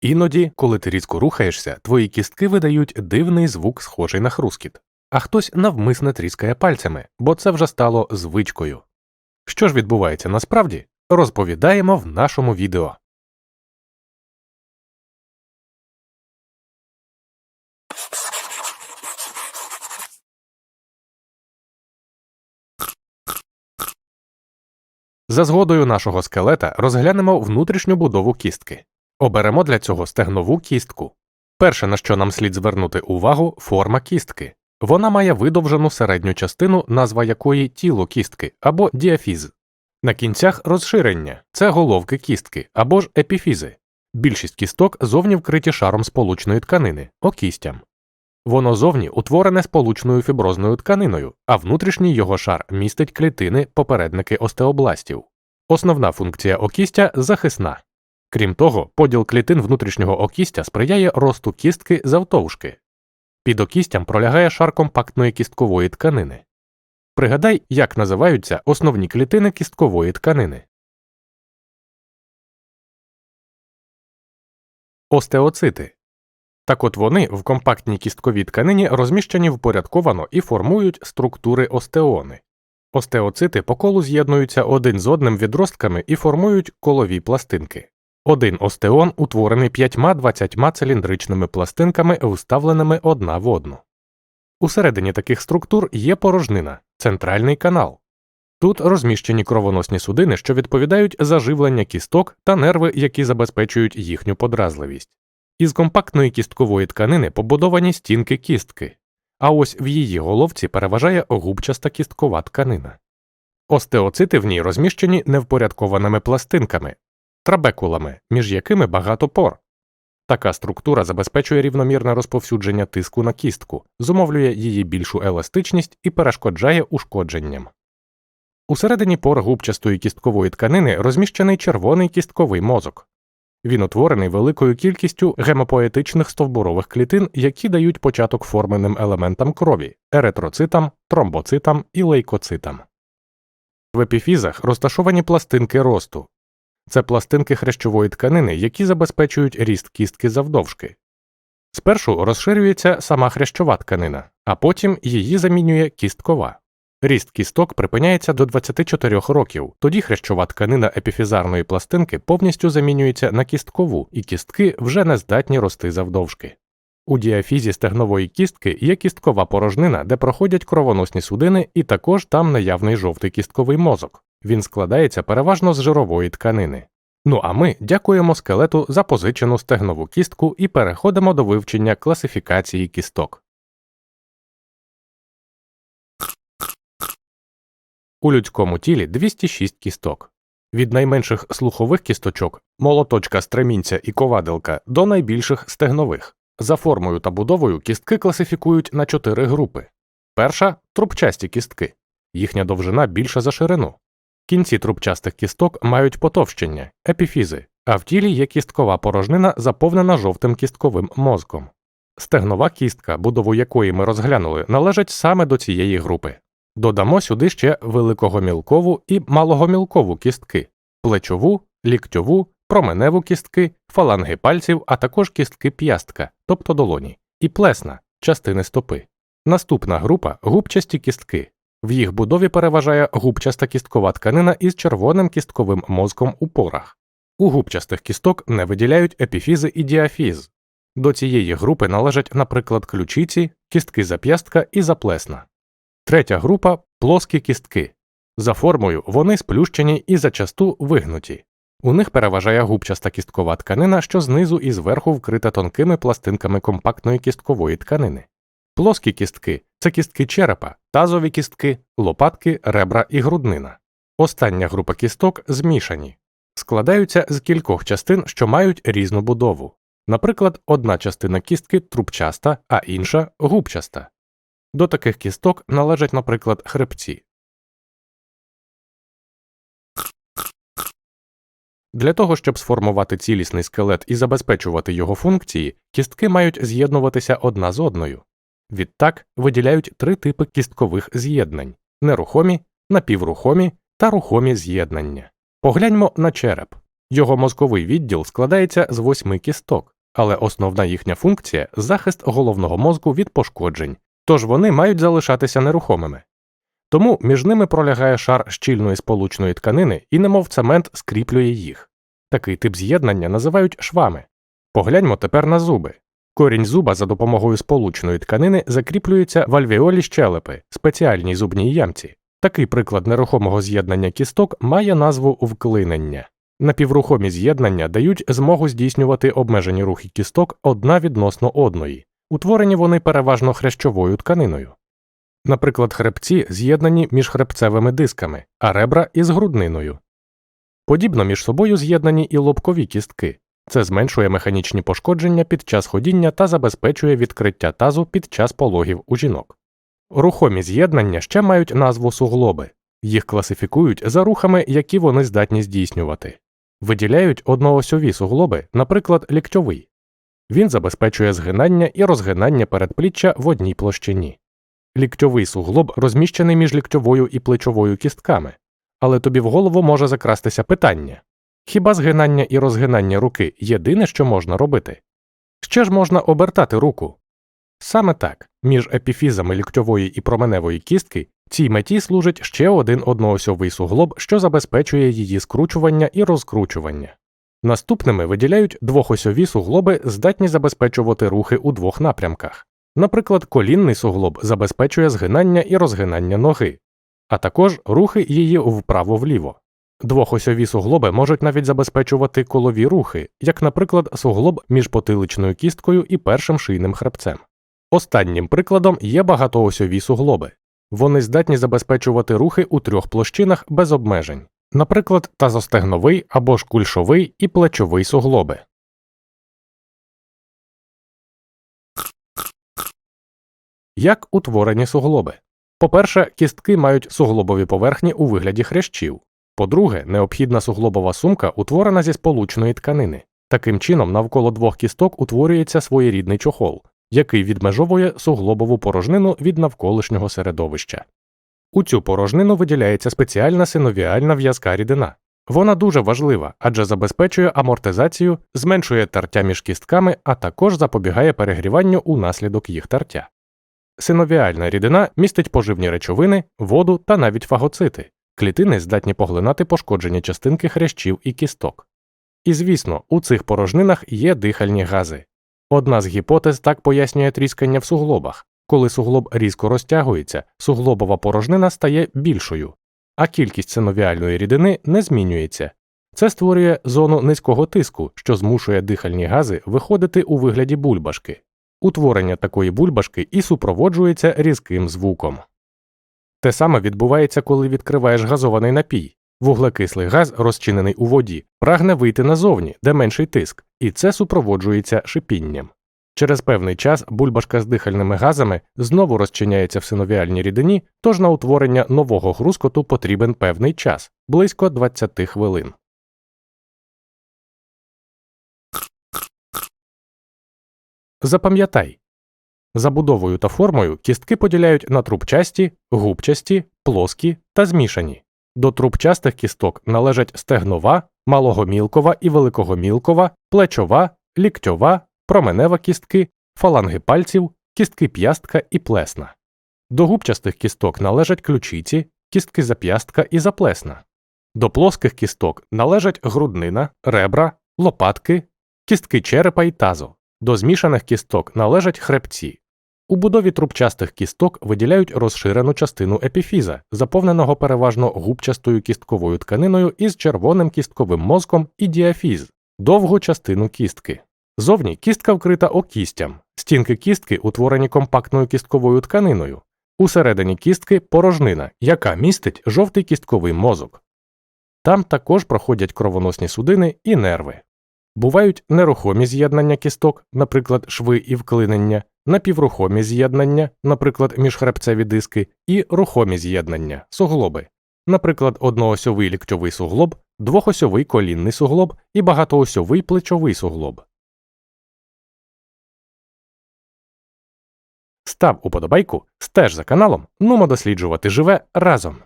Іноді, коли ти різко рухаєшся, твої кістки видають дивний звук, схожий на хрускіт, а хтось навмисне тріскає пальцями, бо це вже стало звичкою. Що ж відбувається насправді, розповідаємо в нашому відео. За згодою нашого скелета розглянемо внутрішню будову кістки. Оберемо для цього стегнову кістку. Перше, на що нам слід звернути увагу, форма кістки. Вона має видовжену середню частину, назва якої тіло кістки або діафіз. На кінцях розширення це головки кістки або ж епіфізи. Більшість кісток зовні вкриті шаром сполучної тканини окістям. Воно зовні утворене сполучною фіброзною тканиною, а внутрішній його шар містить клітини попередники остеобластів. Основна функція окістя захисна. Крім того, поділ клітин внутрішнього окістя сприяє росту кістки завтовшки. Під окістям пролягає шар компактної кісткової тканини. Пригадай, як називаються основні клітини кісткової тканини. Остеоцити. Так от вони в компактній кістковій тканині розміщені впорядковано і формують структури остеони. Остеоцити по колу з'єднуються один з одним відростками і формують колові пластинки. Один остеон утворений п'ятьма двадцятьма циліндричними пластинками, вставленими одна в одну. Усередині таких структур є порожнина центральний канал. Тут розміщені кровоносні судини, що відповідають за живлення кісток та нерви, які забезпечують їхню подразливість. Із компактної кісткової тканини побудовані стінки кістки, а ось в її головці переважає губчаста кісткова тканина. Остеоцити в ній розміщені невпорядкованими пластинками, трабекулами, між якими багато пор. Така структура забезпечує рівномірне розповсюдження тиску на кістку, зумовлює її більшу еластичність і перешкоджає ушкодженням. Усередині пор губчастої кісткової тканини розміщений червоний кістковий мозок. Він утворений великою кількістю гемопоетичних стовбурових клітин, які дають початок форменим елементам крові еритроцитам, тромбоцитам і лейкоцитам. В епіфізах розташовані пластинки росту. Це пластинки хрящової тканини, які забезпечують ріст кістки завдовжки. Спершу розширюється сама хрящова тканина, а потім її замінює кісткова. Ріст кісток припиняється до 24 років, тоді хрящова тканина епіфізарної пластинки повністю замінюється на кісткову, і кістки вже не здатні рости завдовжки. У діафізі стегнової кістки є кісткова порожнина, де проходять кровоносні судини, і також там наявний жовтий кістковий мозок. Він складається переважно з жирової тканини. Ну а ми дякуємо скелету за позичену стегнову кістку і переходимо до вивчення класифікації кісток. У людському тілі 206 кісток. Від найменших слухових кісточок молоточка, стремінця і коваделка до найбільших стегнових. За формою та будовою кістки класифікують на чотири групи. Перша трубчасті кістки. Їхня довжина більша за ширину. Кінці трубчастих кісток мають потовщення, епіфізи, а в тілі є кісткова порожнина, заповнена жовтим кістковим мозком. Стегнова кістка, будову якої ми розглянули, належить саме до цієї групи. Додамо сюди ще великогомілкову і малогомілкову кістки, плечову, ліктьову, променеву кістки, фаланги пальців, а також кістки п'ястка, тобто долоні, і плесна, частини стопи. Наступна група губчасті кістки. В їх будові переважає губчаста кісткова тканина із червоним кістковим мозком у порах. У губчастих кісток не виділяють епіфізи і діафіз. До цієї групи належать, наприклад, ключиці, кістки зап'ястка і заплесна. Третя група плоскі кістки. За формою вони сплющені і зачасту вигнуті. У них переважає губчаста кісткова тканина, що знизу і зверху вкрита тонкими пластинками компактної кісткової тканини. Плоскі кістки це кістки черепа, тазові кістки, лопатки, ребра і груднина. Остання група кісток змішані, складаються з кількох частин, що мають різну будову. Наприклад, одна частина кістки трубчаста, а інша губчаста. До таких кісток належать, наприклад, хребці. Для того, щоб сформувати цілісний скелет і забезпечувати його функції, кістки мають з'єднуватися одна з одною. Відтак виділяють три типи кісткових з'єднань нерухомі, напіврухомі та рухомі з'єднання. Погляньмо на череп. Його мозковий відділ складається з восьми кісток, але основна їхня функція захист головного мозку від пошкоджень, тож вони мають залишатися нерухомими. Тому між ними пролягає шар щільної сполучної тканини і, немов цемент, скріплює їх. Такий тип з'єднання називають швами. Погляньмо тепер на зуби. Корінь зуба за допомогою сполучної тканини закріплюється в альвеолі щелепи, спеціальній зубній ямці. Такий приклад нерухомого з'єднання кісток має назву вклинення. Напіврухомі з'єднання дають змогу здійснювати обмежені рухи кісток одна відносно одної. Утворені вони переважно хрящовою тканиною. Наприклад, хребці з'єднані між хребцевими дисками, а ребра із грудниною. Подібно між собою з'єднані і лобкові кістки. Це зменшує механічні пошкодження під час ходіння та забезпечує відкриття тазу під час пологів у жінок. Рухомі з'єднання ще мають назву суглоби. Їх класифікують за рухами, які вони здатні здійснювати. Виділяють одноосьові суглоби, наприклад, ліктьовий. Він забезпечує згинання і розгинання передпліччя в одній площині. Ліктьовий суглоб розміщений між ліктьовою і плечовою кістками, але тобі в голову може закрастися питання хіба згинання і розгинання руки єдине, що можна робити? Ще ж можна обертати руку. Саме так, між епіфізами ліктьової і променевої кістки цій меті служить ще один одноосьовий суглоб, що забезпечує її скручування і розкручування. Наступними виділяють двохосьові суглоби, здатні забезпечувати рухи у двох напрямках. Наприклад, колінний суглоб забезпечує згинання і розгинання ноги, а також рухи її вправо-вліво. Двохосьові суглоби можуть навіть забезпечувати колові рухи, як, наприклад, суглоб між потиличною кісткою і першим шийним хребцем. Останнім прикладом є багатоосьові суглоби. Вони здатні забезпечувати рухи у трьох площинах без обмежень, наприклад, тазостегновий або ж кульшовий і плечовий суглоби. Як утворені суглоби? По-перше, кістки мають суглобові поверхні у вигляді хрящів. По-друге, необхідна суглобова сумка утворена зі сполучної тканини. Таким чином, навколо двох кісток утворюється своєрідний чохол, який відмежовує суглобову порожнину від навколишнього середовища. У цю порожнину виділяється спеціальна синовіальна в'язка рідина. Вона дуже важлива, адже забезпечує амортизацію, зменшує тертя між кістками, а також запобігає перегріванню унаслідок їх тертя. Синовіальна рідина містить поживні речовини, воду та навіть фагоцити. Клітини здатні поглинати пошкоджені частинки хрящів і кісток. І звісно, у цих порожнинах є дихальні гази. Одна з гіпотез так пояснює тріскання в суглобах. Коли суглоб різко розтягується, суглобова порожнина стає більшою, а кількість синовіальної рідини не змінюється. Це створює зону низького тиску, що змушує дихальні гази виходити у вигляді бульбашки. Утворення такої бульбашки і супроводжується різким звуком. Те саме відбувається, коли відкриваєш газований напій. Вуглекислий газ, розчинений у воді, прагне вийти назовні, де менший тиск, і це супроводжується шипінням. Через певний час бульбашка з дихальними газами знову розчиняється в синовіальній рідині, тож на утворення нового хрускоту потрібен певний час близько 20 хвилин. Запам'ятай Забудовою та формою кістки поділяють на трубчасті, губчасті, плоскі та змішані. До трубчастих кісток належать стегнова, малогомілкова і великогомілкова, плечова, ліктьова, променева кістки, фаланги пальців, кістки п'ястка і плесна. До губчастих кісток належать ключиці, кістки зап'ястка і заплесна. До плоских кісток належать груднина, ребра, лопатки, кістки черепа і тазу. До змішаних кісток належать хребці. У будові трубчастих кісток виділяють розширену частину епіфіза, заповненого переважно губчастою кістковою тканиною із червоним кістковим мозком і діафіз, довгу частину кістки. Зовні кістка вкрита окістям, стінки кістки утворені компактною кістковою тканиною. Усередині кістки порожнина, яка містить жовтий кістковий мозок. Там також проходять кровоносні судини і нерви. Бувають нерухомі з'єднання кісток, наприклад, шви і вклинення, напіврухомі з'єднання, наприклад, міжхребцеві диски, і рухомі з'єднання суглоби, наприклад, одноосьовий ліктьовий суглоб, двохосьовий колінний суглоб і багатоосьовий плечовий суглоб. Став уподобайку, стеж за каналом, нумо досліджувати живе разом.